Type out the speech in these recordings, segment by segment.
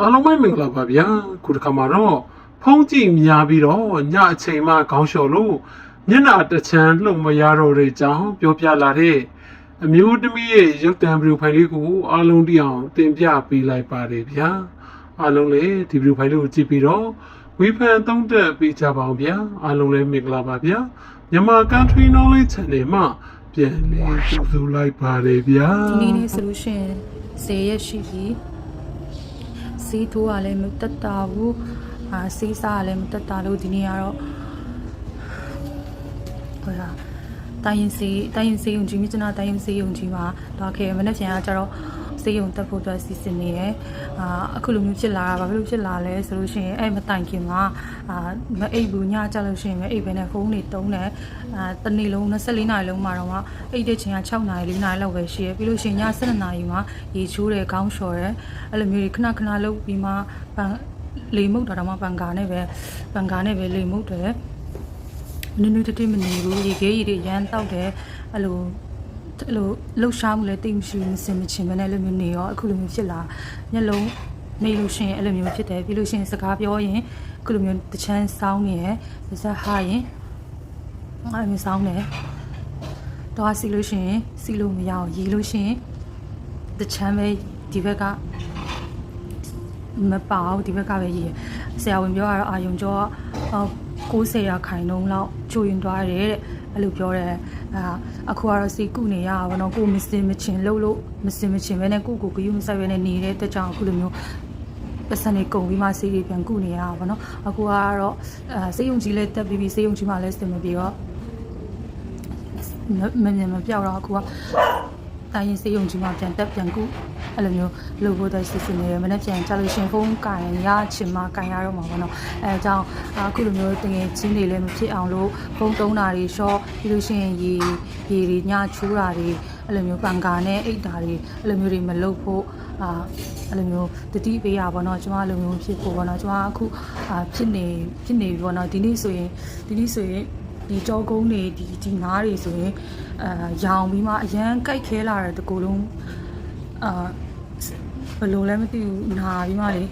အားလုံးပဲမင်္ဂလာပါဗျာခုတစ်ခါမှာတော့ဖုံးကြည့်များပြီးတော့ညအချိန်မှခေါင်းလျှော်လို့မျက်နှာတစ်ချမ်းလှုပ်မရတော့တဲ့အကြောင်းပြောပြလာတဲ့အမျိုးသမီးရဲ့ရုပ်တံဗီဒီယိုဖိုင်လေးကိုအားလုံးတိအောင်တင်ပြပေးလိုက်ပါတယ်ဗျာအားလုံးလည်းဒီဗီဒီယိုဖိုင်လေးကိုကြည့်ပြီးတော့ဝေဖန်သုံးသပ်ပေးကြပါအောင်ဗျာအားလုံးလည်းမင်္ဂလာပါဗျာမြန်မာ Country Knowledge Channel မှာပြန်လည်ကြိုဆိုလိုက်ပါတယ်ဗျာဒီနေ့လေးဆိုလို့ရှိရင်ဇေရက်ရှိပြီ စီးထိုးကလည်းမတက်တာဘူးအာစီးစားကလည်းမတက်တာလို့ဒီနေ့ကတော့ဟိုလားတိုင်းရင်စီတိုင်းရင်စီုံကြီးမြစ်ကျနာတိုင်းရင်စီုံကြီးမှာတော့ခဲ့မနေ့ပြန်ကကျတော့ စေးရုံတက်ဖို့အတွက်စီစဉ်နေရယ်အာအခုလိုမျိုးဖြစ်လာတာဘာဖြစ်လို့ဖြစ်လာလဲဆိုလို့ရှိရင်အဲ့မတိုင်ခင်မှာအာမအိပ်ဘူးညကြလို့ရှိရင်မအိပ်ဘဲနဲ့ဖုန်းတွေတုံးတယ်အာတနေ့လုံး24နာရီလုံးမှာတော့မှအိပ်တဲ့ချိန်က6နာရီ4နာရီလောက်ပဲရှိရယ်ပြီးလို့ရှိရင်ည7နာရီမှာရေချိုးတယ်ခေါင်းလျှော်တယ်အဲ့လိုမျိုးတွေခဏခဏလုပ်ပြီးမှပန်လေမုတ်တာတော့မှပန်ကာနဲ့ပဲပန်ကာနဲ့ပဲလေမုတ်တယ်နည်းနည်းတတိမနေဘူးရေခဲရေတွေရမ်းတောက်တယ်အဲ့လို အဲ့လိုလှုပ်ရှားမှုလည်းတိတ်မရှိဘူးမစင်မချင်ပဲနဲ့အဲ့လိုမျိုးနေရောအခုလိုမျိုးဖြစ်လာမျက်လုံးနေလို့ရှိရင်အဲ့လိုမျိုးဖြစ်တယ်ပြီးလို့ရှိရင်စကားပြောရင်အခုလိုမျိုးတချမ်းစောင်းနေရယ်ပါဇက်ဟာရင်အဲ့လိုမျိုးစောင်းတယ်တော့စီလို့ရှိရင်စီလို့မရအောင်ရီလို့ရှိရင်တချမ်းပဲဒီဘက်ကမပါဘူးဒီဘက်ကပဲရေးရဆရာဝန်ပြောတာတော့အာယုံကျော်က90ရာခိုင်နှုန်းလောက်ချိုးရင်သွားတယ်တဲ့ အဲ့လိုပြောတယ်အာအခုကတော့စီကုနေရပါတော့ကိုမစင်မချင်လှုပ်လို့မစင်မချင်ပဲနဲ့ကိုကိုဂယုမဆိုင်ပဲနဲ့နေတဲ့တက်ကြောင်အခုလိုမျိုးပတ်စံနေကုန်ပြီးမှစေးတွေပြန်ကုနေရတာပေါ့နော်အခုကတော့အာစေးရုံကြီးလည်းတက်ပြီးပြီးစေးရုံကြီးမှလည်းစင်မပြေတော့မမြင်မပြောက်တော့အခုကတိုင်းရင်စေးရုံကြီးမှပြန်တက်ပြန်ကု အဲ့လိုမျိုးလုပ်ဖို့တဲ့စီစဉ်နေရမနေ့ပြန်ကြလို့ရှင်ဖုန်းကင်ရချင်မှကင်ရတော့မှာပေါ့နော်အဲအကြောင်းအခုလိုမျိုးတကယ်ချင်းတွေလည်းမဖြစ်အောင်လို့ဖုန်းတုံးတာတွေရှော့ပြီးလို့ရှိရင်ရေရေတွေညချိုးတာတွေအဲ့လိုမျိုးပန်ကာနဲ့အိတ်တာတွေအဲ့လိုမျိုးတွေမလုပ်ဖို့အာအဲ့လိုမျိုးတတိပေးရပါတော့ကျွန်မအဲ့လိုမျိုးဖြစ်ဖို့ပေါ့နော်ကျွန်မအခုအာဖြစ်နေဖြစ်နေပြီပေါ့နော်ဒီနေ့ဆိုရင်ဒီနေ့ဆိုရင်ဒီကြောကုန်းတွေဒီဒီငါးတွေဆိုရင်အာရောင်ပြီးမှအရန်ကြိုက်ခဲလာတဲ့တကူလုံး အာဘယ်လိုလဲမသိဘူးနာပြီးမှလေ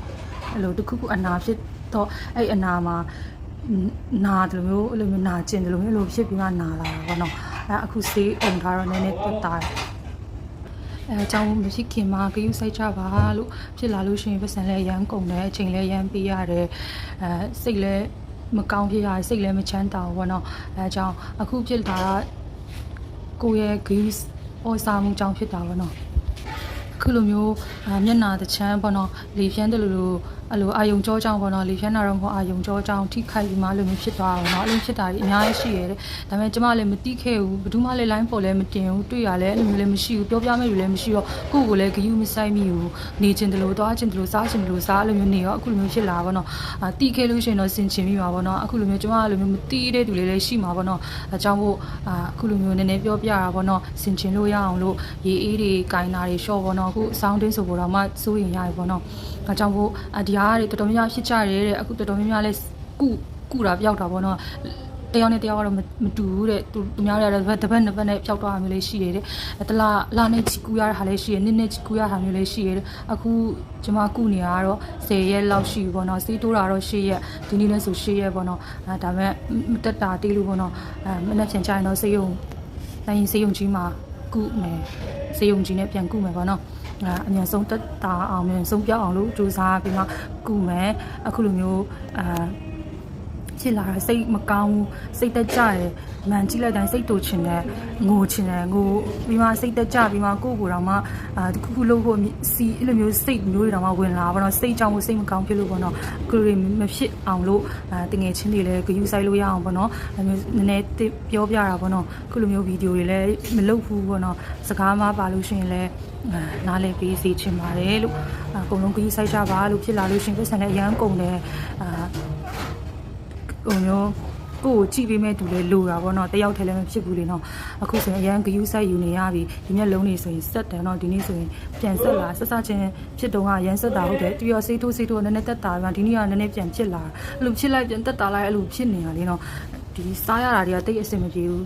အဲ့လိုတစ်ခုခုအနာဖြစ်တော့အဲ့အနာမှာနာတယ်လို့မျိုးအဲ့လိုမျိုးနာကျင်တယ်လို့မျိုးအဲ့လိုဖြစ်ပြီးမှနာလာတာပေါ့နော်အဲ့အခုဆေးအုံထားတော့နည်းနည်းတက်တာတယ်အဲအကြောင်းမရှိခင်မှာဂယုစိုက်ကြပါလို့ဖြစ်လာလို့ရှိရင်ပတ်စံလည်းရမ်းကုန်တယ်အချိန်လည်းရမ်းပေးရတယ်အဲစိတ်လည်းမကောင်းဖြစ်ရတယ်စိတ်လည်းမချမ်းသာဘူးပေါ့နော်အဲအကြောင်းအခုဖြစ်တာကကိုယ့်ရဲ့ဂယုဩစာမှုကြောင့်ဖြစ်တာပေါ့နော်အ ခုလိုမျိုးအာမျက်နာတစ်ချမ်းပေါ့နော်လေဖြန်းတယ်လို့လို့ အဲ့လိုအာယုံကြောကြောင့်ပေါ့နော်လေဖြန်းတာတော့မဟုတ်အာယုံကြောကြောင့်ထိခိုက်ပြီးမှအဲ့လိုမျိုးဖြစ်သွားတာပေါ့နော်အဲ့လိုဖြစ်တာကြီးအများကြီးရှိရတယ်ဒါပေမဲ့ကျမလည်းမတိခဲ့ဘူးဘယ်သူမှလည်း line ပေါ်လည်းမတင်ဘူးတွေ့ရလဲအဲ့လိုမျိုးလည်းမရှိဘူးပြောပြမဲ့လူလည်းမရှိတော့ကိုယ့်ကိုယ်လည်းဂယုမဆိုင်မိဘူးနေချင်တယ်လို့သွားချင်တယ်လို့စားချင်တယ်လို့စားအဲ့လိုမျိုးနေရောအခုလိုမျိုးဖြစ်လာပါတော့အာတိခဲ့လို့ရှိရင်တော့စင်ချင်မိပါပေါ့နော်အခုလိုမျိုးကျမကလိုမျိုးမတိတဲ့သူလေးလည်းရှိမှာပေါ့နော်အကြောင်းမို့အာအခုလိုမျိုးနည်းနည်းပြောပြတာပေါ့နော်စင်ချင်လို့ရအောင်လို့ရေအေးတွေကင်တာတွေရှော့ပေါ့နော်အခုဆောင်းတင်းဆိုပေါ်တော့မှစိုးရင်ရတယ်ပေါ့နော်အကြောင်းမို့အဒီဟာတွေတော်တော်များများဖြစ်ကြတယ်တဲ့အခုတော်တော်များများလဲကုကုတာပြောက်တာပေါ့နော်တယောက်နဲ့တယောက်ကတော့မမတူဘူးတဲ့သူသူများတွေကတပတ်နှစ်ပတ်နဲ့ဖြောက်သွားတာမျိုးလေးရှိတယ်တဲ့အဲတလားလာနဲ့ချီကူရတာလည်းရှိရနှစ်နှစ်ချီကူရတာမျိုးလေးရှိရတဲ့အခုကျမကုနေရတော့10ရက်လောက်ရှိပြီပေါ့နော်စီးတိုးတာတော့10ရက်ဒီနေ့လည်းဆို10ရက်ပေါ့နော်အဲဒါပေမဲ့မတက်တာတေးလို့ပေါ့နော်အဲမနေ့ပြန်ကြရင်တော့စေယုံတိုင်းရင်စေယုံကြီးမှာကုမယ်စေယုံကြီးနဲ့ပြန်ကုမယ်ပေါ့နော် အဲအမြန်ဆုံးတက်တာအောင်အမြန်ဆုံးပြောက်အောင်လို့ကြိုးစားပြီးမှကုမယ်အခုလိုမျိုးအဲ ဖြစ်လာတာစိတ်မကောင်းဘူးစိတ်တက်ကြတယ်မှန်ကြည့်လိုက်တိုင်းစိတ်တူချင်တယ်ငိုချင်တယ်ငိုပြီးမှစိတ်တက်ကြပြီးမှကိုယ့်ကိုယ်တော်မှအာတခုခုလုပ်ဖို့စီအဲ့လိုမျိုးစိတ်မျိုးတွေတော်မှဝင်လာပါတော့စိတ်ကြောင့်စိတ်မကောင်းဖြစ်လို့ပေါ့နော်ကိုယ်တွေမဖြစ်အောင်လို့အာတငယ်ချင်းတွေလည်းဂယူဆိုင်လို့ရအောင်ပေါ့နော်အဲ့မျိုးနည်းနည်းပြောပြတာပေါ့နော်ခုလိုမျိုးဗီဒီယိုတွေလည်းမလုပ်ဘူးပေါ့နော်စကားမှပါလို့ရှိရင်လည်းအာနားလည်ပေးစီချင်ပါတယ်လို့အကုန်လုံးဂယူဆိုင်ကြပါလို့ဖြစ်လာလို့ရှိရင်ပတ်စံလည်းအရန်ကုန်တယ်အာ ဟိုမျိုးကိုကိုကြည့်ပေးမဲ့သူလည်းလိုတာပေါ့နော်တယောက်တည်းလည်းမဖြစ်ဘူးလေနော်အခုဆိုရင်အရန်ဂယူဆိုင်ယူနေရပြီဒီမျက်လုံးတွေဆိုရင်ဆက်တယ်နော်ဒီနေ့ဆိုရင်ပြန်ဆက်လာဆက်ဆက်ချင်းဖြစ်တော့ကရန်ဆက်တာဟုတ်တယ်ပြီးတော့ဆေးထိုးဆေးထိုးနည်းနည်းတက်တာပြန်ဒီနေ့ကနည်းနည်းပြန်ဖြစ်လာအဲ့လိုဖြစ်လိုက်ပြန်တက်တာလိုက်အဲ့လိုဖြစ်နေတာလေနော်ဒီစားရတာတွေကတိတ်အဆင်မပြေဘူး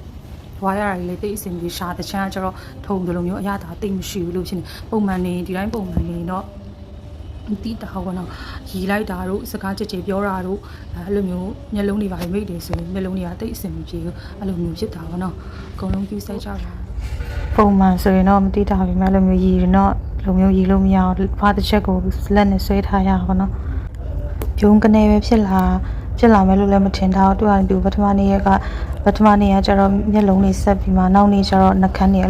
ဝါရတာတွေလည်းတိတ်အဆင်မပြေရှာတချမ်းကျတော့ထုံတယ်လို့မျိုးအရသာတိတ်မရှိဘူးလို့ဖြစ်နေပုံမှန်နေဒီတိုင်းပုံမှန်နေတော့ တိတာဘောနော်ရီလိုက်တာတို့စကားကြကြပြောတာတို့အဲ့လိုမျိုးမျက်လုံးတွေပါမိတ်တယ်ဆိုရင်မျက်လုံးတွေကတိတ်အဆင်မပြေဘူးအဲ့လိုမျိုးဖြစ်တာဘောနော်အကုန်လုံးကြည့်စိုက်ကြတာပုံမှန်ဆိုရင်တော့မတိတာပြီမဲ့လိုမျိုးရည်ရင်တော့လိုမျိုးရည်လို့မရအောင်ဖားတစ်ချက်ကိုလက်နဲ့ဆွဲထားရပါတော့ပြုံးကနေပဲဖြစ်လာဖြစ်လာမယ်လို့လည်းမထင်တာသူကသူပထမနေ့ရက်ကပထမနေ့ကကျတော့မျက်လုံးလေးဆက်ပြီးမှနောက်နေ့ကျတော့နှာခမ်းတွေ